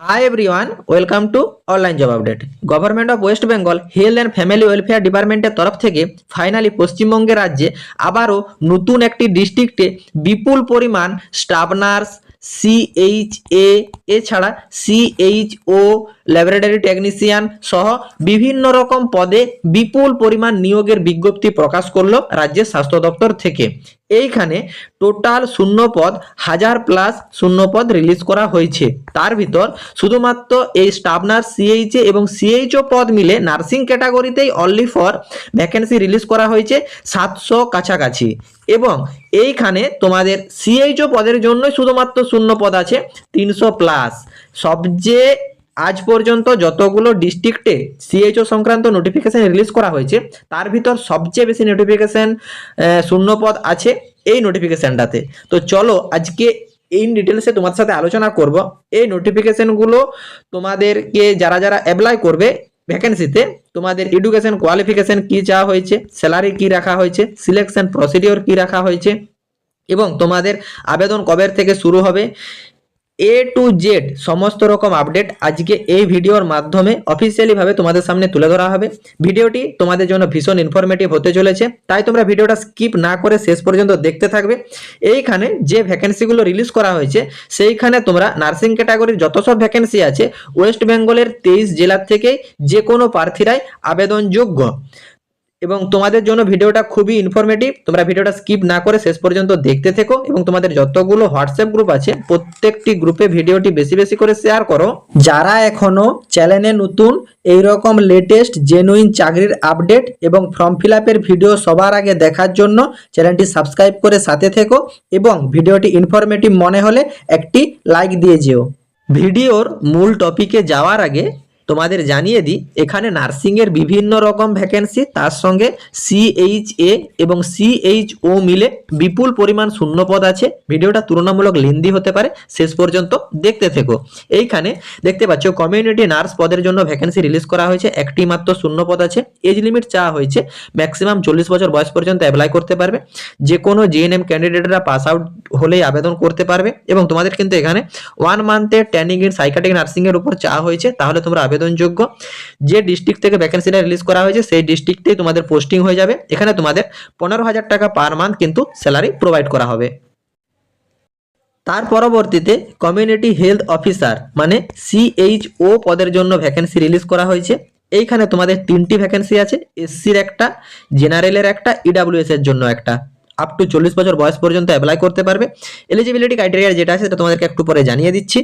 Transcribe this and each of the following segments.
Hi everyone welcome to online job update government of West Bengal health and family welfare ডিপার্টমেন্টের তরফ থেকে finally পশ্চিমবঙ্গের রাজ্যে আবারও নতুন একটি ডিস্ট্রিক্টে বিপুল পরিমাণ স্টাফ নার্স এ এছাড়া সিএইচও ল্যাবরেটরি টেকনিশিয়ান সহ বিভিন্ন রকম পদে বিপুল পরিমাণ নিয়োগের বিজ্ঞপ্তি প্রকাশ করল রাজ্যের স্বাস্থ্য দপ্তর থেকে। এইখানে টোটাল শূন্য পদ হাজার প্লাস শূন্য পদ রিলিজ করা হয়েছে। তার ভিতর শুধুমাত্র এই স্টাফ নার্স সিএইচএ এবং সিএইচও পদ মিলে নার্সিং ক্যাটাগরিতেই অনলি ফর ভ্যাকেন্সি রিলিজ করা হয়েছে সাতশো কাছাকাছি। এবং এইখানে তোমাদের সিএইচও পদের জন্যই শুধুমাত্র শূন্য পদ আছে তিনশো প্লাস সবচেয়ে আজ পর্যন্ত যতগুলো ডিস্ট্রিক্টে সিএইচও সংক্রান্ত নোটিফিকেশন রিলিজ করা হয়েছে, তার ভিতর সবচেয়ে বেশি নোটিফিকেশন শূন্যপদ আছে এই নোটিফিকেশনটাতে তো চলো আজকে ইন ডিটেলসে তোমার সাথে আলোচনা করব। এই নোটিফিকেশনগুলো তোমাদেরকে যারা যারা অ্যাপ্লাই করবে ভ্যাকেন্সিতে তোমাদের এডুকেশন কোয়ালিফিকেশন কি চাওয়া হয়েছে স্যালারি কি রাখা হয়েছে সিলেকশন প্রসিডিওর কি রাখা হয়েছে, এবং তোমাদের আবেদন কবের থেকে শুরু হবে এ টু জেড সমস্ত রকম আপডেট আজকে এই ভিডিওর মাধ্যমে অফিসিয়ালি ভাবে তোমাদের সামনে তুলে ধরা হবে। ভিডিওটি তোমাদের জন্য ভীষণ ইনফরমেটিভ হতে চলেছে, তাই তোমরা ভিডিওটা স্কিপ না করে শেষ পর্যন্ত দেখতে থাকবে। এইখানে যে ভ্যাকেন্সিগুলো রিলিজ করা হয়েছে, সেইখানে তোমরা নার্সিং ক্যাটাগরির যত সব ভ্যাকেন্সি আছে ওয়েস্ট বেঙ্গলের তেইশ জেলার থেকেই যে কোনো প্রার্থীরাই আবেদনযোগ্য। এবং তোমাদের জন্য ভিডিওটা খুবই ইনফরমেটিভ তোমরা ভিডিওটা স্কিপ না করে শেষ পর্যন্ত দেখতে থেকো এবং তোমাদের যতগুলো হোয়াটসঅ্যাপ গ্রুপ আছে, প্রত্যেকটি গ্রুপে ভিডিওটি বেশি বেশি করে শেয়ার করো। যারা এখনও চ্যানেলে নতুন এই রকম লেটেস্ট জেনুইন চাকরির আপডেট এবং ফর্ম ফিল ভিডিও সবার আগে দেখার জন্য চ্যানেলটি সাবস্ক্রাইব করে সাথে থেকো এবং ভিডিওটি ইনফরমেটিভ মনে হলে একটি লাইক দিয়ে যেও। ভিডিওর মূল টপিকে যাওয়ার আগে তোমাদের জানিয়ে দিই, এখানে নার্সিংয়ের বিভিন্ন রকম ভ্যাকেন্সি তার সঙ্গে সিএইচএ এবং সিএইচও মিলে বিপুল পরিমাণ শূন্যপদ আছে। ভিডিওটা তুলনামূলক লেন্দি হতে পারে, শেষ পর্যন্ত দেখতে থেকো। এইখানে দেখতে পাচ্ছ কমিউনিটি নার্স পদের জন্য ভ্যাকেন্সি রিলিজ করা হয়েছে, একটি মাত্র শূন্যপদ আছে। এজ লিমিট চাওয়া হয়েছে ম্যাক্সিমাম চল্লিশ বছর বয়স পর্যন্ত অ্যাপ্লাই করতে পারবে। যে কোনো জিএনএম ক্যান্ডিডেটরা পাস আউট হলেই আবেদন করতে পারবে। এবং তোমাদের কিন্তু এখানে ওয়ান মান্থের ট্রেনিং ইন সাইকাটিক নার্সিংয়ের উপর চাওয়া হয়েছে, তাহলে তোমরা আবেদনযোগ্য। যে ডিস্ট্রিক্ট থেকে ভ্যাকেন্সিটা রিলিজ করা হয়েছে, সেই ডিস্ট্রিক্টেই তোমাদের পোস্টিং হয়ে যাবে। এখানে তোমাদের পনেরো হাজার টাকা পার মান্থ কিন্তু স্যালারি প্রোভাইড করা হবে। তার পরবর্তীতে কমিউনিটি হেলথ অফিসার মানে সিএইচও পদের জন্য ভ্যাকেন্সি রিলিজ করা হয়েছে। এইখানে তোমাদের তিনটি ভ্যাকেন্সি আছে এসসির একটা জেনারেলের একটা ইডাব্লিউএস এর জন্য একটা। আপ টু চল্লিশ বছর বয়স পর্যন্ত অ্যাপ্লাই করতে পারবে। এলিজিবিলিটি ক্রাইটেরিয়া যেটা আছে সেটা তোমাদেরকে একটু পরে জানিয়ে দিচ্ছি।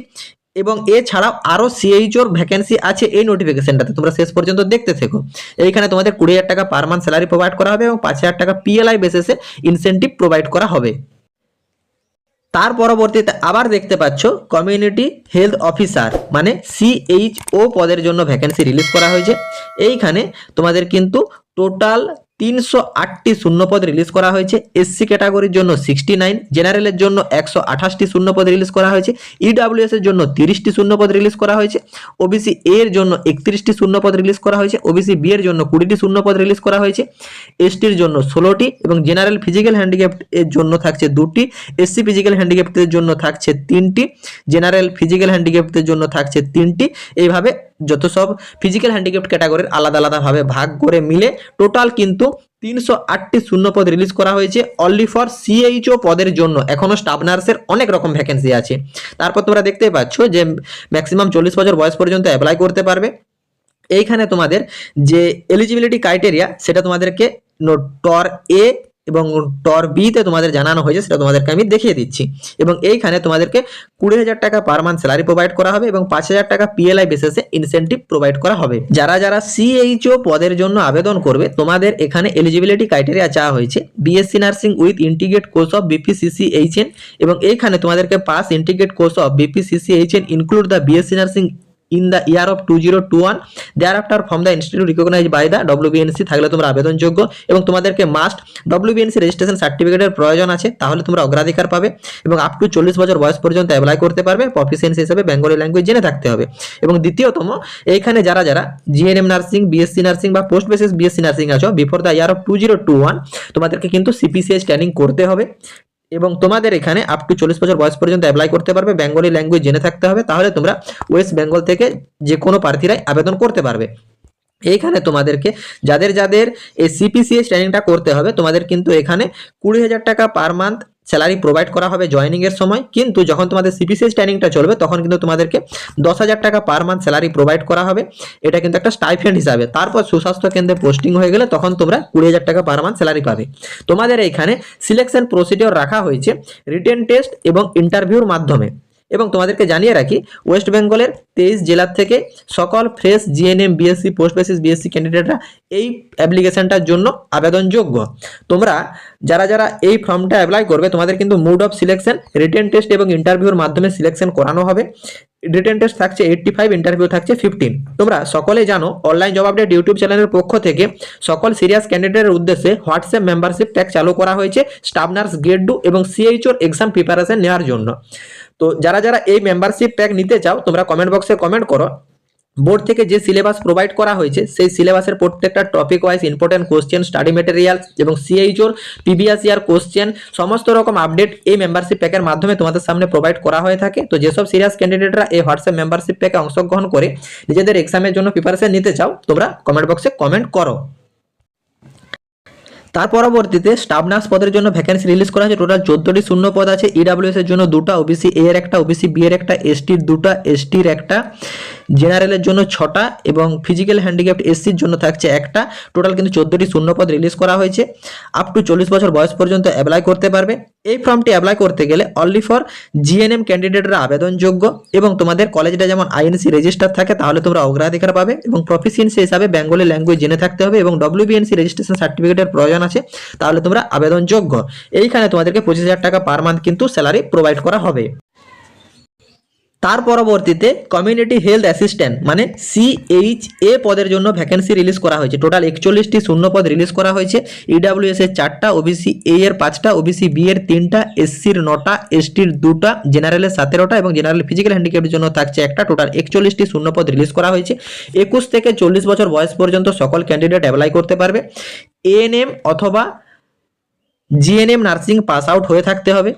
এবং এছাড়াও আরও সিএইচওর ভ্যাকেন্সি আছে এই নোটিফিকেশনটাতে তোমরা শেষ পর্যন্ত দেখতে থেকো। এইখানে তোমাদের কুড়ি হাজার টাকা পার মান্থ স্যালারি প্রোভাইড করা হবে এবং পাঁচ হাজার টাকা পিএলআই বেসিসে ইনসেন্টিভ প্রোভাইড করা হবে। তার পরবর্তীতে আবার দেখতে পাচ্ছ কমিউনিটি হেলথ অফিসার মানে সিএইচও পদের জন্য ভ্যাকেন্সি রিলিজ করা হয়েছে। এইখানে তোমাদের কিন্তু টোটাল তিনশো আটটি শূন্যপদ রিলিজ করা হয়েছে। এসসি ক্যাটাগরির জন্য সিক্সটি নাইন জেনারেলের জন্য একশো আঠাশটি শূন্যপদ রিলিজ করা হয়েছে। ইডাব্লিউএস এর জন্য তিরিশটি শূন্যপদ রিলিজ করা হয়েছে। ওবিসি এ এর জন্য একত্রিশটি শূন্যপদ রিলিজ করা হয়েছে। ওবিসি বি এর জন্য কুড়িটি শূন্যপদ রিলিজ করা হয়েছে। এসটির জন্য ষোলোটি এবং জেনারেল ফিজিক্যাল হ্যান্ডিক্যাপ্ট এর জন্য থাকছে দুটি। এসসি ফিজিক্যাল হ্যান্ডিক্যাপ্টের জন্য থাকছে তিনটি। জেনারেল ফিজিক্যাল হ্যান্ডিক্যাপ্টের জন্য থাকছে তিনটি। এইভাবে যত সব ফিজিক্যাল হ্যান্ডিক্যাপ্ট ক্যাটাগরির আলাদা আলাদাভাবে ভাগ করে মিলে টোটাল কিন্তু তিনশো আটটি শূন্যপদ রিলিজ করা হয়েছে অনলি ফর সিএইচও পদের জন্য। এখনও স্টাফ নার্সের অনেক রকম ভ্যাকেন্সি আছে। তারপর তোমরা দেখতেই পাচ্ছ যে ম্যাক্সিমাম চল্লিশ বছর বয়স পর্যন্ত অ্যাপ্লাই করতে পারবে। এইখানে তোমাদের যে এলিজিবিলিটি ক্রাইটেরিয়া সেটা তোমাদেরকে টর এ এবং টর বিতে তোমাদের জানানো হয়েছে, সেটা তোমাদেরকে আমি দেখিয়ে দিচ্ছি। এবং এইখানে তোমাদেরকে কুড়ি হাজার টাকা পার মান্থ স্যালারি প্রোভাইড করা হবে এবং পাঁচ হাজার টাকা পিএলআই বেসিসে ইনসেন্টিভ প্রোভাইড করা হবে। যারা যারা সিএইচও পদের জন্য আবেদন করবে, তোমাদের এখানে এলিজিবিলিটি ক্রাইটেরিয়া চাওয়া হয়েছে। BSc nursing with integrate course of BPCC HN এবং এইখানে তোমাদেরকে pass integrate course of BPCC HN include the BSc nursing in the year of two zero two one thereafter from the institute recognise by the WBNC থাকলে তোমরা আবেদনযোগ্য এবং তোমাদেরকে must WBNC registration সার্টিফিকেটের প্রয়োজন আছে, তাহলে তোমরা অগ্রাধিকার পাবে এবং আপ টু চল্লিশ বছর বয়স পর্যন্ত অ্যাপ্লাই করতে পারবে প্রফিসিয়েন্সি হিসেবে বেঙ্গলি ল্যাঙ্গুয়েজ জেনে থাকতে হবে। এবং দ্বিতীয়তম, এইখানে যারা যারা জিএনএম নার্সিং বিএসসি নার্সিং বা পোস্ট বেসিস বিএসসি নার্সিং আছো before the year of two zero two one তোমাদেরকে কিন্তু সিপিসিএস ট্রেনিং করতে হবে। এবং তোমাদের এখানে আপ টু চল্লিশ বছর বয়স পর্যন্ত অ্যাপ্লাই করতে পারবে বেঙ্গলি ল্যাঙ্গুয়েজ জেনে থাকতে হবে, তাহলে তোমরা ওয়েস্ট বেঙ্গল থেকে যে কোনো প্রার্থীরাই আবেদন করতে পারবে। এইখানে তোমাদেরকে যাদের যাদের এই সিপিসিএস ট্রেনিংটা করতে হবে, তোমাদের কিন্তু এখানে কুড়ি হাজার টাকা পার মান্থ স্যালারি প্রোভাইড করা হবে জয়নিং এর সময়। কিন্তু যখন তোমাদের সিপিসিএস ট্রেনিংটা চলবে, তখন কিন্তু তোমাদেরকে দশ হাজার টাকা পার মান্থ স্যালারি প্রোভাইড করা হবে। এটা কিন্তু একটা স্টাইফেন্ড হিসাবে। তারপর সুস্বাস্থ্য কেন্দ্রে পোস্টিং হয়ে গেলে তখন তোমরা কুড়ি হাজার টাকা পার মান্থ স্যালারি পাবে। তোমাদের এইখানে সিলেকশন প্রসিডিওর রাখা হয়েছে। রিটেন টেস্ট এবং ইন্টারভিউর মাধ্যমে। এবং তোমাদেরকে জানিয়ে রাখি ওয়েস্ট বেঙ্গলের তেইশ জেলার থেকে সকল fresh GNM BSc post basis BSc ক্যান্ডিডেটরা এই অ্যাপ্লিকেশনটার জন্য আবেদনযোগ্য। তোমরা যারা যারা এই ফর্মটা অ্যাপ্লাই করবে, তোমাদের কিন্তু mode of selection written test এবং ইন্টারভিউর মাধ্যমে সিলেকশন করানো হবে। রিটেন টেস্ট থাকছে এইটটি ফাইভ ইন্টারভিউ থাকছে ফিফটিন তোমরা সকলে জানো অনলাইন জব আপডেট ইউটিউব চ্যানেলের পক্ষ থেকে সকল সিরিয়াস ক্যান্ডিডেটের উদ্দেশ্যে হোয়াটসঅ্যাপ মেম্বারশিপ ট্যাগ চালু করা হয়েছে স্টাফ নার্স গ্রেড ডু এবং সিএইচওর এক্সাম প্রিপারেশন নেওয়ার জন্য। তো যারা যারা এই মেম্বারশিপ প্যাক নিতে চাও, তোমরা কমেন্ট বক্সে কমেন্ট করো। বোর্ড থেকে যে সিলেবাস প্রোভাইড করা হয়েছে, সেই সিলেবাসের প্রত্যেকটা topic wise important question study material এবং সিএইচওর ইয়ার কোশ্চেন সমস্ত রকম আপডেট এই মেম্বারশিপ প্যাকের মাধ্যমে তোমাদের সামনে প্রোভাইড করা হয়ে থাকে। তো যেসব সিরিয়াস ক্যান্ডিডেটরা এই হোয়াটসঅ্যাপ মেম্বারশিপ প্যাকে অংশগ্রহণ করে, নিজেদের এক্সামের জন্য প্রিপারেশন নিতে চাও, তোমরা কমেন্ট বক্সে কমেন্ট করো। তার পরবর্তীতে স্টাফ নার্স পদের জন্য ভ্যাকেন্সি রিলিজ করা হয়েছে। টোটাল চোদ্দটি শূন্য পদ আছে। ইডাব্লিউএস এর জন্য দুটা ওবিসি এ এর একটা ওবিসি বি এর একটা এসটির দুটা এসটির একটা। জেনারেলের জন্য ছটা এবং ফিজিক্যাল হ্যান্ডিক্যাপ্ট এসসির জন্য থাকছে একটা। টোটাল কিন্তু চোদ্দটি শূন্য পদ রিলিজ করা হয়েছে। আপ টু চল্লিশ বছর বয়স পর্যন্ত অ্যাপ্লাই করতে পারবে। এই ফর্মটি অ্যাপ্লাই করতে গেলে অনলি ফর জিএনএম ক্যান্ডিডেটরা আবেদনযোগ্য এবং তোমাদের কলেজটা যেমন আইএনসি রেজিস্টার থাকে, তাহলে তোমরা অগ্রাধিকার পাবে এবং প্রফিসিয়েন্সি হিসাবে বেঙ্গলি ল্যাঙ্গুয়েজ জেনে থাকতে হবে এবং ডব্লিউবিএনসি রেজিস্ট্রেশন সার্টিফিকেটের প্রয়োজন আছে, তাহলে তোমরা আবেদনযোগ্য। এইখানে তোমাদেরকে পঁচিশ হাজার টাকা পার মান্থ কিন্তু স্যালারি প্রোভাইড করা হবে। তার পরবর্তীতে কমিউনিটি হেলথ অ্যাসিস্ট্যান্ট মানে সিএইচ এ পদের জন্য ভ্যাকেন্সি রিলিজ করা হয়েছে। টোটাল একচল্লিশটি শূন্য পদ রিলিজ করা হয়েছে। ইডাব্লিউএস এর চারটা ওবিসি এ এর পাঁচটা ওবিসি বি এর তিনটা এসসির নটা এসটির দুটা জেনারেলের সতেরোটা এবং জেনারেল ফিজিক্যাল হ্যান্ডিক্যাপের জন্য থাকছে একটা। টোটাল একচল্লিশটি শূন্য পদ রিলিজ করা হয়েছে। একুশ থেকে চল্লিশ বছর বয়স পর্যন্ত সকল ক্যান্ডিডেট অ্যাপ্লাই করতে পারবে। এএনএম অথবা জিএনএম নার্সিং পাস আউট হয়ে থাকতে হবে।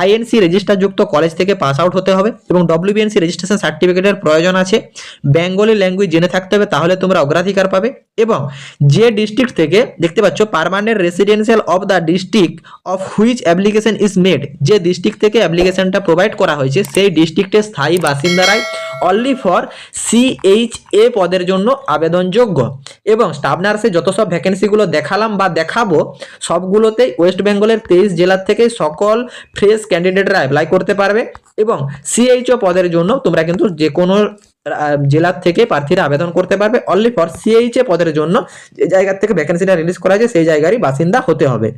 আইএনসি রেজিস্টারযুক্ত কলেজ থেকে পাস আউট হতে হবে এবং ডব্লিউবিএনসি রেজিস্ট্রেশন সার্টিফিকেটের প্রয়োজন আছে। বেঙ্গলি ল্যাঙ্গুয়েজ জেনে থাকতে হবে, তাহলে তোমরা অগ্রাধিকার পাবে এবং যে ডিস্ট্রিক্ট থেকে দেখতে পাচ্ছ permanent residential of the district of which application is made যে ডিস্ট্রিক্ট থেকে অ্যাপ্লিকেশনটা প্রোভাইড করা হয়েছে, সেই ডিস্ট্রিক্টের স্থায়ী বাসিন্দারাই অনলি ফর সিএইচ এ পদের জন্য আবেদনযোগ্য। এবং স্টাফ নার্সে যত সব ভ্যাকেন্সিগুলো দেখালাম বা দেখাবো, সবগুলোতেই ওয়েস্ট বেঙ্গলের তেইশ জেলার থেকে সকল ফ্রেশ ক্যান্ডিডেটরা অ্যাপ্লাই করতে পারবে এবং সিএইচও পদের জন্য তোমরা কিন্তু যে কোনো জেলার থেকে প্রার্থীরা আবেদন করতে পারবে। অনলি ফর সিএইচ এ পদের জন্য যে জায়গার থেকে ভ্যাকেন্সিটা রিলিজ করা হয়েছে, সেই জায়গারই বাসিন্দা হতে হবে।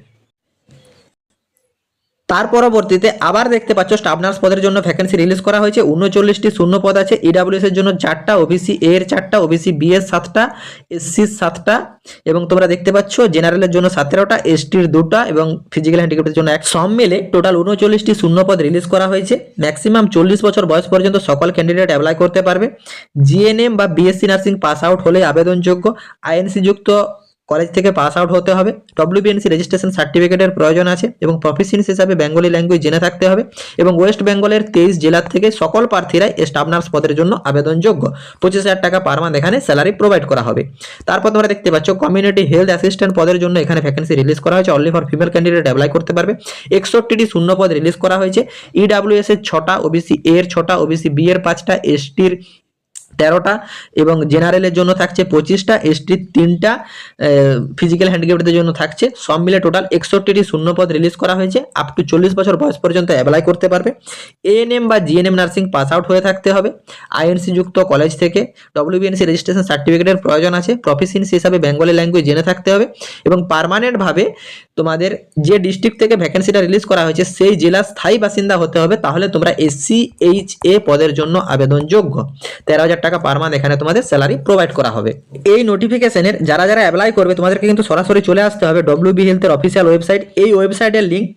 তার পরবর্তীতে আবার দেখতে পাচ্ছ স্টাফ নার্স পদের জন্য ভ্যাকেন্সি রিলিজ করা হয়েছে। উনচল্লিশটি শূন্য পদ আছে। ইডাব্লিউএস এর জন্য চারটা ওবিসি এ এর চারটা ওবিসি বি এর সাতটা এসসির সাতটা এবং তোমরা দেখতে পাচ্ছ জেনারেলের জন্য সতেরোটা এসটির দুটা এবং ফিজিক্যাল হ্যান্ডিক্যাপের জন্য এক। সব মিলে টোটাল উনচল্লিশটি শূন্য পদ রিলিজ করা হয়েছে। ম্যাক্সিমাম চল্লিশ বছর বয়স পর্যন্ত সকল ক্যান্ডিডেট অ্যাপ্লাই করতে পারবে। জিএনএম বা বিএসসি নার্সিং পাস আউট হলে আবেদনযোগ্য। আইএনসি যুক্ত কলেজ থেকে পাস আউট হতে হবে। ডব্লিউবিএনসি রেজিস্ট্রেশন সার্টিফিকেটের প্রয়োজন আছে এবং প্রফেশনস হিসাবে বেঙ্গলি ল্যাঙ্গুয়েজ জেনে থাকতে হবে এবং ওয়েস্ট বেঙ্গলের তেইশ জেলার থেকে সকল প্রার্থীরাই স্টাফ নার্স পদের জন্য আবেদনযোগ্য। পঁচিশ হাজার টাকা পার মান্থ এখানে স্যালারি প্রোভাইড করা হবে। তারপর তোমরা দেখতে পাচ্ছ কমিউনিটি হেলথ অ্যাসিস্ট্যান্ট পদের জন্য এখানে ভ্যাকেন্সি রিলিজ করা হয়েছে। Only for female candidate apply করতে পারবে। একষট্টিটি শূন্য পদ রিলিজ করা হয়েছে। ইডাব্লিউএস এর ছটা ওবিসি এর ছটা ওবিসি বি এর পাঁচটা এসটির তেরোটা এবং জেনারেলের জন্য থাকছে পঁচিশটা এসটির তিনটা ফিজিক্যাল হ্যান্ডিক্যাপদের জন্য থাকছে। সব মিলে টোটাল একষট্টিটি শূন্যপদ রিলিজ করা হয়েছে। আপ টু চল্লিশ বছর বয়স পর্যন্ত অ্যাপ্লাই করতে পারবে। এএনএম বা জিএনএম নার্সিং পাস আউট হয়ে থাকতে হবে। আইএনসি যুক্ত কলেজ থেকে ডব্লিউবিএনসি রেজিস্ট্রেশন সার্টিফিকেটের প্রয়োজন আছে। প্রফেশনস হিসাবে বেঙ্গলি ল্যাঙ্গুয়েজ জেনে থাকতে হবে এবং পার্মানেন্টভাবে তোমাদের যে ডিস্ট্রিক্ট থেকে ভ্যাকেন্সিটা রিলিজ করা হয়েছে, সেই জেলার স্থায়ী বাসিন্দা হতে হবে। তাহলে তোমরা এসসি এইচ এ পদের জন্য আবেদনযোগ্য। তেরো হাজার টাকা পার মান্থ এখানে তোমাদের স্যালারি প্রোভাইড করা হবে। এই নোটিফিকেশনের যারা যারা অ্যাপ্লাই করবে, তোমাদেরকে কিন্তু সরাসরি চলে আসতে হবে ডব্লিউবি হেলথের অফিসিয়াল ওয়েবসাইট এই ওয়েবসাইটের লিঙ্ক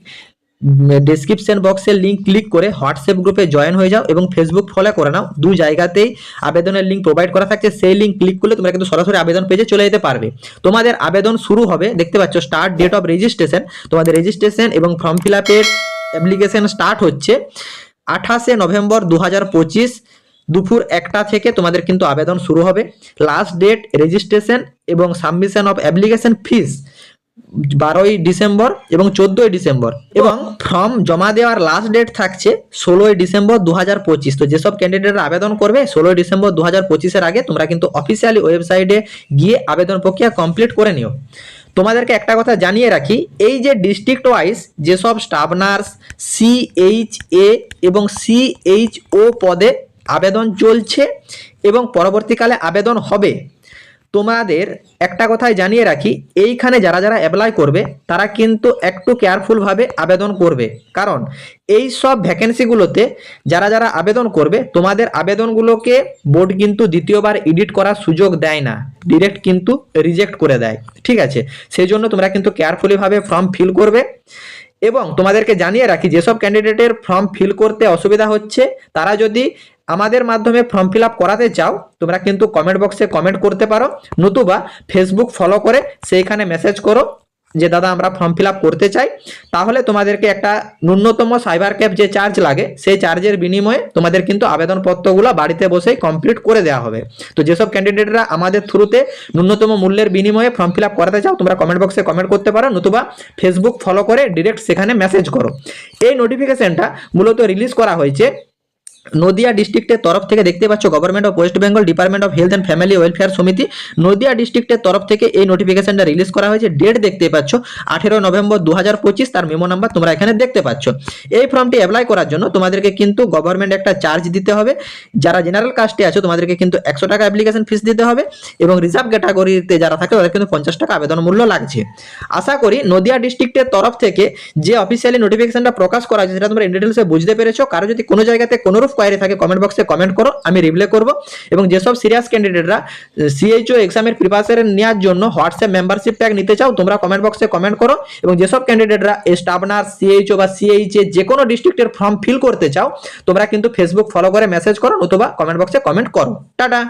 ডেসক্রিপশন বক্সের লিঙ্ক ক্লিক করে হোয়াটসঅ্যাপ গ্রুপে জয়েন হয়ে যাও এবং ফেসবুক ফলো করে নাও। দু জায়গাতেই আবেদনের লিঙ্ক প্রোভাইড করা থাকছে। সেই লিঙ্ক ক্লিক করলে তোমরা কিন্তু সরাসরি আবেদন পেজে চলে যেতে পারবে। তোমাদের আবেদন শুরু হবে, দেখতে পাচ্ছ স্টার্ট ডেট অফ রেজিস্ট্রেশন তোমাদের রেজিস্ট্রেশন এবং ফর্ম ফিল আপের অ্যাপ্লিকেশন স্টার্ট হচ্ছে আঠাশে নভেম্বর দু হাজার পঁচিশ। দুপুর একটা থেকে তোমাদের কিন্তু আবেদন শুরু হবে। লাস্ট ডেট রেজিস্ট্রেশন এবং সাবমিশন অফ অ্যাপ্লিকেশন ফিস বারোই ডিসেম্বর এবং চোদ্দোই ডিসেম্বর এবং ফর্ম জমা দেওয়ার লাস্ট ডেট থাকছে ষোলোই ডিসেম্বর দু হাজার পঁচিশ। তো যেসব ক্যান্ডিডেটরা আবেদন করবে, ষোলোই ডিসেম্বর দু হাজার পঁচিশের আগে তোমরা কিন্তু অফিসিয়ালি ওয়েবসাইটে গিয়ে আবেদন প্রক্রিয়া কমপ্লিট করে নিও। তোমাদেরকে একটা কথা জানিয়ে রাখি, এই যে ডিস্ট্রিক্ট ওয়াইজ যেসব স্টাফ নার্স সিএইচ এ এবং সিএইচ ও পদে আবেদন চলছে এবং পরবর্তীকালে আবেদন হবে। তোমাদের একটা কথাই জানিয়ে রাখি, এইখানে যারা যারা অ্যাপ্লাই করবে, তারা কিন্তু একটু কেয়ারফুলভাবে আবেদন করবে। কারণ এই সব ভ্যাকেন্সিগুলোতে যারা যারা আবেদন করবে, তোমাদের আবেদনগুলোকে বোর্ড কিন্তু দ্বিতীয়বার এডিট করার সুযোগ দেয় না। ডিরেক্ট কিন্তু রিজেক্ট করে দেয়। ঠিক আছে? সেই জন্য তোমরা কিন্তু কেয়ারফুলিভাবে ফর্ম ফিল করবে এবং তোমাদেরকে জানিয়ে রাখি, যেসব ক্যান্ডিডেটের ফর্ম ফিল করতে অসুবিধা হচ্ছে, তারা যদি আমাদের মাধ্যমে ফর্ম ফিল আপ করাতে চাও, তোমরা কিন্তু কমেন্ট বক্সে কমেন্ট করতে পারো। নতুবা ফেসবুক ফলো করে সেইখানে মেসেজ করো যে, দাদা, আমরা ফর্ম ফিল করতে চাই। তাহলে তোমাদেরকে একটা ন্যূনতম সাইবার ক্যাব যে চার্জ লাগে, সেই চার্জের বিনিময়ে তোমাদের কিন্তু আবেদনপত্রগুলো বাড়িতে বসেই কমপ্লিট করে দেওয়া হবে। তো যেসব ক্যান্ডিডেটরা আমাদের থ্রুতে ন্যূনতম মূল্যের বিনিময়ে ফর্ম ফিল করাতে চাও, তোমরা কমেন্ট বক্সে কমেন্ট করতে পারো। নতুবা ফেসবুক ফলো করে ডিরেক্ট সেখানে মেসেজ করো। এই নোটিফিকেশনটা মূলত রিলিজ করা হয়েছে নদিয়া ডিস্ট্রিক্টের তরফ থেকে দেখতে পাচ্ছ government of West Bengal department of health and family welfare সমিতি, নদিয়া ডিস্ট্রিক্টের তরফ থেকে এই নোটিফিকেশনটা রিলিজ করা হয়েছে। ডেট দেখতে পাচ্ছ, আঠেরো নভেম্বর দু হাজার পঁচিশ, তার মেমো নাম্বার তোমরা এখানে দেখতে পাচ্ছ। এই ফর্মটি অ্যাপ্লাই করার জন্য তোমাদেরকে কিন্তু গভর্নমেন্ট একটা চার্জ দিতে হবে। যারা জেনারেল কাস্টে আছে, তোমাদেরকে কিন্তু একশো টাকা অ্যাপ্লিকেশন ফিস দিতে হবে এবং রিজার্ভ ক্যাটাগরিতে যারা থাকে, তাদের কিন্তু পঞ্চাশ টাকা আবেদন মূল্য লাগছে। আশা করি নদিয়া ডিস্ট্রিক্টের তরফ থেকে যে অফিসিয়ালি নোটিফিকেশনটা প্রকাশ করা হয়েছে, সেটা তোমরা ইন ডিটেলসে বুঝতে পেরেছ। কারও যদি কোনো জায়গাতে কোনোরূপ কোয়ারি থাকে কমেন্ট বক্সে কমেন্ট করো, আমি রিপ্লাই করব। এবং যেসব সিরিয়াস ক্যান্ডিডেটরা সিএইচও এক্সামের প্রিপারেশন নেওয়ার জন্য হোয়াটসঅ্যাপ মেম্বারশিপ প্যাক নিতে চাও, তোমরা কমেন্ট বক্সে কমেন্ট করো। এবং যেসব ক্যান্ডিডেটরা স্টাফ নার্স সিএইচও বা সিএইচএ যে কোনো ডিস্ট্রিক্টের ফর্ম ফিল করতে চাও, তোমরা কিন্তু ফেসবুক ফলো করে মেসেজ করো অথবা কমেন্ট বক্সে কমেন্ট করো। টাটা!